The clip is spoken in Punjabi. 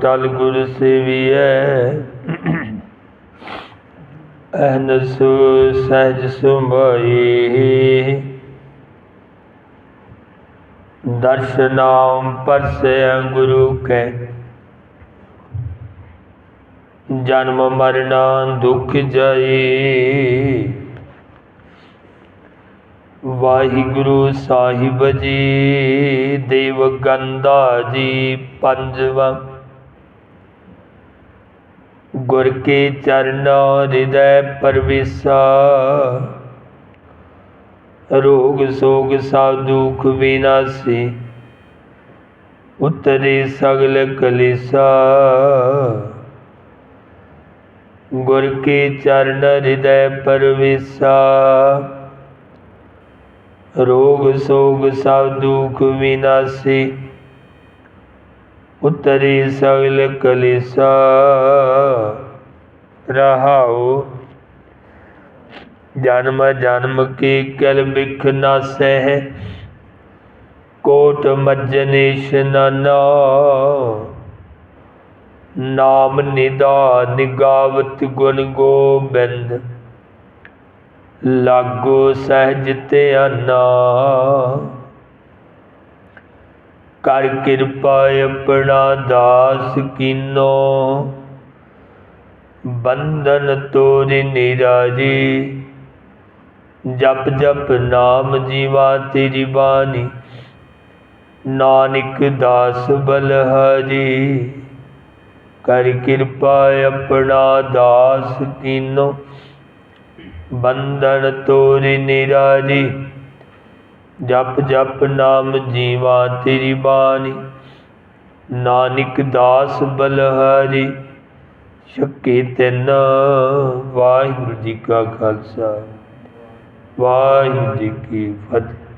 ਟਲ ਗੁਰ ਸੇਵੀਐ। ਅਹਨਸ ਸਹਿਜ ਸੁਭਾਈ। ਦਰਸ਼ਨਾਮ ਪਰਸੈ ਗੁਰੂ ਕੈ। ਜਨਮ ਮਰਨਾ ਦੁਖ ਜਾਈ। ਵਾਹਿਗੁਰੂ ਸਾਹਿਬ ਜੀ, ਦੇਵ ਗੰਦਾ ਜੀ ਪੰਜਵਾ ਗੁਰ ਕੇ ਚਰਨ ਹਿਰਦੈ ਪਰਵਿਸ਼ਾ। ਰੋਗ ਸੋਗ ਸਭ ਦੁਖ ਵਿਨਾਸੀ, ਉਤਰੇ ਸਗਲ ਕਲੇਸਾ। ਗੁਰ ਕੇ ਚਰਨ ਹਿਰਦੈ ਪਰਵਿਸ਼ਾ। ਰੋਗ ਸੋਗ ਸਭ ਦੁਖ ਵਿਨਾਸੀ, ਉਤਰੀ ਸਗਲ ਕਲੇਸਾ। ਰਹਾਉ। ਜਨਮ ਜਨਮ ਕੀ ਕਲ ਬਿਖ ਨਾ ਸਹਿ। ਕੋਟ ਮਜਨੇਸ਼ ਨਾਨਾ ਨਾਮ ਨਿਦਾ ਨਿਗਾਵਤ ਗੁਣ ਗੋਬਿੰਦ। ਲਾਗੋ ਸਹਿਜ ਧਿਆਨਾ ਕਰ ਕਿਰਪਾ ਆਪਣਾ ਦਾਸ ਕੀਨੋ। ਬੰਧਨ ਤੋਰਿ ਨਿਰਾਜੀ, ਜਪ ਜਪ ਨਾਮ ਜੀਵਾ ਤੇਰੀ ਬਾਣੀ, ਨਾਨਕ ਦਾਸ ਬਲਹਾਰੀ। ਕਰ ਕਿਰਪਾ ਆਪਣਾ ਦਾਸ ਕੀਨੋ, ਬੰਧਨ ਤੋਰਿ ਨਿਰਾਜੀ, ਜਪ ਜਪ ਨਾਮ ਜੀਵਾ ਤੇਰੀ ਬਾਣੀ, ਨਾਨਕ ਦਾਸ ਬਲਹਾਰੀ। ਸ਼ੱਕੇ ਤਿੰਨ ਵਾਹਿਗੁਰੂ ਜੀ ਕਾ ਖਾਲਸਾ ਵਾਹਿਗੁਰੂ ਜੀ ਕੀ ਫਤਿਹ।